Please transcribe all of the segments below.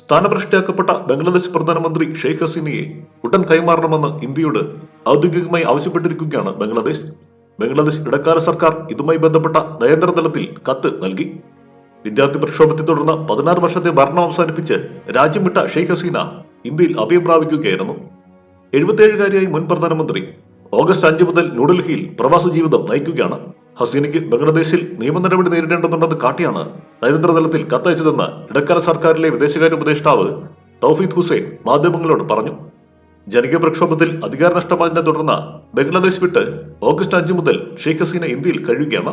സ്ഥാനഭ്രഷ്ടിയാക്കപ്പെട്ട ബംഗ്ലാദേശ് പ്രധാനമന്ത്രി ഷെയ്ഖ് ഹസീനയെ ഉടൻ കൈമാറണമെന്ന് ഇന്ത്യയോട് ഔദ്യോഗികമായി ആവശ്യപ്പെട്ടിരിക്കുകയാണ് ബംഗ്ലാദേശ്. ബംഗ്ലാദേശ് ഇടക്കാല സർക്കാർ ഇതുമായി ബന്ധപ്പെട്ട നയതന്ത്രതലത്തിൽ കത്ത് നൽകി. വിദ്യാർത്ഥി പ്രക്ഷോഭത്തെ തുടർന്ന് പതിനാറ് വർഷത്തെ ഭരണം അവസാനിപ്പിച്ച് രാജ്യം വിട്ട ഷെയ്ഖ് ഹസീന ഇന്ത്യയിൽ അഭയം പ്രാപിക്കുകയായിരുന്നു. എഴുപത്തിയേഴുകാരിയായി മുൻ പ്രധാനമന്ത്രി. ഓഗസ്റ്റ് അഞ്ച് മുതൽ ന്യൂഡൽഹിയിൽ പ്രവാസ ജീവിതം നയിക്കുകയാണ്. ഹസീനയ്ക്ക് ബംഗ്ലാദേശിൽ നിയമ നടപടി നേരിടേണ്ടതുണ്ടെന്ന് കാട്ടിയാണ് നയതന്ത്രതലത്തിൽ കത്തയച്ചതെന്ന് ഇടക്കാല സർക്കാരിലെ വിദേശകാര്യ ഉപദേഷ്ടാവ് തൗഫീദ് ഹുസൈൻ മാധ്യമങ്ങളോട് പറഞ്ഞു. ജനകീയ പ്രക്ഷോഭത്തിൽ അധികാര നഷ്ടമായതിനെ തുടർന്ന് ബംഗ്ലാദേശ് വിട്ട് ഓഗസ്റ്റ് അഞ്ച് മുതൽ ഷെയ്ഖ് ഹസീന ഇന്ത്യയിൽ കഴിയുകയാണ്.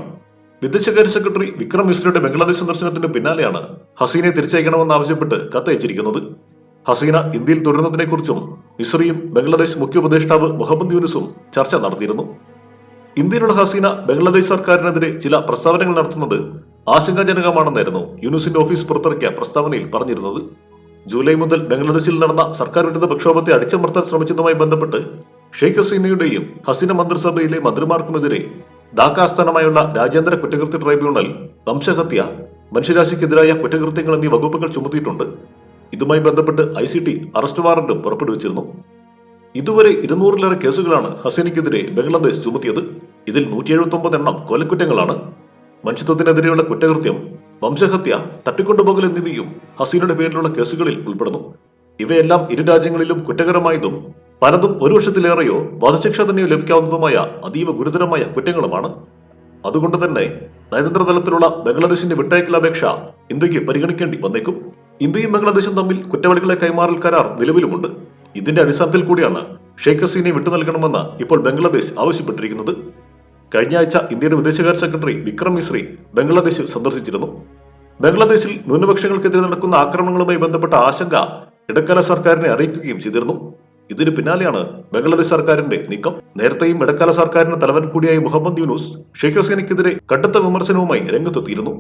വിദേശകാര്യ സെക്രട്ടറി വിക്രം മിശ്രയുടെ ബംഗ്ലാദേശ് സന്ദർശനത്തിന് പിന്നാലെയാണ് ഹസീനയെ തിരിച്ചയക്കണമെന്നാവശ്യപ്പെട്ട് കത്തയച്ചിരിക്കുന്നത്. ഹസീന ഇന്ത്യയിൽ തുടരുന്നതിനെക്കുറിച്ചും മിശ്രയും ബംഗ്ലാദേശ് മുഖ്യ ഉപദേഷ്ടാവ് മുഹമ്മദ് യൂനിസും ചർച്ച നടത്തിയിരുന്നു. ഇന്ത്യയിലുള്ള ഹസീന ബംഗ്ലാദേശ് സർക്കാരിനെതിരെ ചില പ്രസ്താവനകൾ നടത്തുന്നത് ആശങ്കാജനകമാണെന്നായിരുന്നു യൂനുസിന്റെ ഓഫീസ് പുറത്തിറക്കിയ പ്രസ്താവനയിൽ പറഞ്ഞിരുന്നത്. ജൂലൈ മുതൽ ബംഗ്ലാദേശിൽ നടന്ന സർക്കാർ വിരുദ്ധ പ്രക്ഷോഭത്തെ അടിച്ചമർത്താൻ ശ്രമിച്ചതുമായി ബന്ധപ്പെട്ട് ഷെയ്ഖ് ഹസീനയുടെയും ഹസീന മന്ത്രിസഭയിലെ മന്ത്രിമാർക്കുമെതിരെ ധാക്ക ആസ്ഥാനമായുള്ള രാജ്യാന്തര കുറ്റകൃത്യ ട്രൈബ്യൂണൽ വംശഹത്യ മനുഷ്യരാശിക്കെതിരായ കുറ്റകൃത്യങ്ങൾ എന്നീ വകുപ്പുകൾ ചുമത്തിയിട്ടുണ്ട്. ഇതുമായി ബന്ധപ്പെട്ട് ഐ സി ടി അറസ്റ്റ് വാറന്റും പുറപ്പെടുവിച്ചിരുന്നു. ഇതുവരെ ഇരുന്നൂറിലേറെ കേസുകളാണ് ഹസീനയ്ക്കെതിരെ ബംഗ്ലാദേശ് ചുമത്തിയത്. ഇതിൽ നൂറ്റി എഴുപത്തി എണ്ണം കൊലക്കുറ്റങ്ങളാണ്. മനുഷ്യത്വത്തിനെതിരെയുള്ള കുറ്റകൃത്യം വംശഹത്യ തട്ടിക്കൊണ്ടുപോകൽ എന്നിവയും ഹസീനയുടെ പേരിലുള്ള കേസുകളിൽ ഉൾപ്പെടുന്നു. ഇവയെല്ലാം ഇരു രാജ്യങ്ങളിലും കുറ്റകരമായതും പലതും ഒരു വർഷത്തിലേറെയോ വധശിക്ഷ തന്നെയോ ലഭിക്കാവുന്നതുമായ അതീവ ഗുരുതരമായ കുറ്റങ്ങളുമാണ്. അതുകൊണ്ട് തന്നെ നയതന്ത്ര തലത്തിലുള്ള ബംഗ്ലാദേശിന്റെ വിട്ടയക്കൽ അപേക്ഷ ഇന്ത്യയ്ക്ക് പരിഗണിക്കേണ്ടി വന്നേക്കും. ഇന്ത്യയും ബംഗ്ലാദേശും തമ്മിൽ കുറ്റവാളികളെ കൈമാറൽ കരാർ നിലവിലുമുണ്ട്. ഇതിന്റെ അടിസ്ഥാനത്തിൽ കൂടിയാണ് ഷെയ്ഖ് ഹസീനെ വിട്ടു നൽകണമെന്ന് ഇപ്പോൾ ബംഗ്ലാദേശ് ആവശ്യപ്പെട്ടിരിക്കുന്നത്. കഴിഞ്ഞ ആഴ്ച ഇന്ത്യയുടെ വിദേശകാര്യ സെക്രട്ടറി വിക്രം മിശ്രി ബംഗ്ലാദേശ് സന്ദർശിച്ചിരുന്നു. ബംഗ്ലാദേശിൽ ന്യൂനപക്ഷങ്ങൾക്കെതിരെ നടക്കുന്ന ആക്രമണങ്ങളുമായി ബന്ധപ്പെട്ട ആശങ്ക ഇടക്കാല സർക്കാരിനെ അറിയിക്കുകയും ചെയ്തിരുന്നു. ഇതിനു പിന്നാലെയാണ് ബംഗ്ലാദേശ് സർക്കാരിന്റെ നീക്കം. നേരത്തെയും ഇടക്കാല സർക്കാരിന്റെ തലവൻ കൂടിയായ മുഹമ്മദ് യൂനുസ് ഷെയ്ഖ് ഹസീനയ്ക്കെതിരെ കടുത്ത വിമർശനവുമായി രംഗത്തെത്തിയിരുന്നു.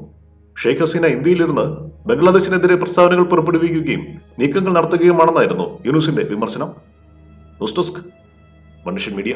ഷെയ്ഖ് ഹസീന ഇന്ത്യയിലിരുന്ന് ബംഗ്ലാദേശിനെതിരെ പ്രസ്താവനകൾ പുറപ്പെടുവിക്കുകയും നീക്കങ്ങൾ നടത്തുകയുമാണെന്നായിരുന്നു യൂനുസിന്റെ വിമർശനം. ന്യൂസ് ഡെസ്ക് മനുഷ്യൻ മീഡിയ.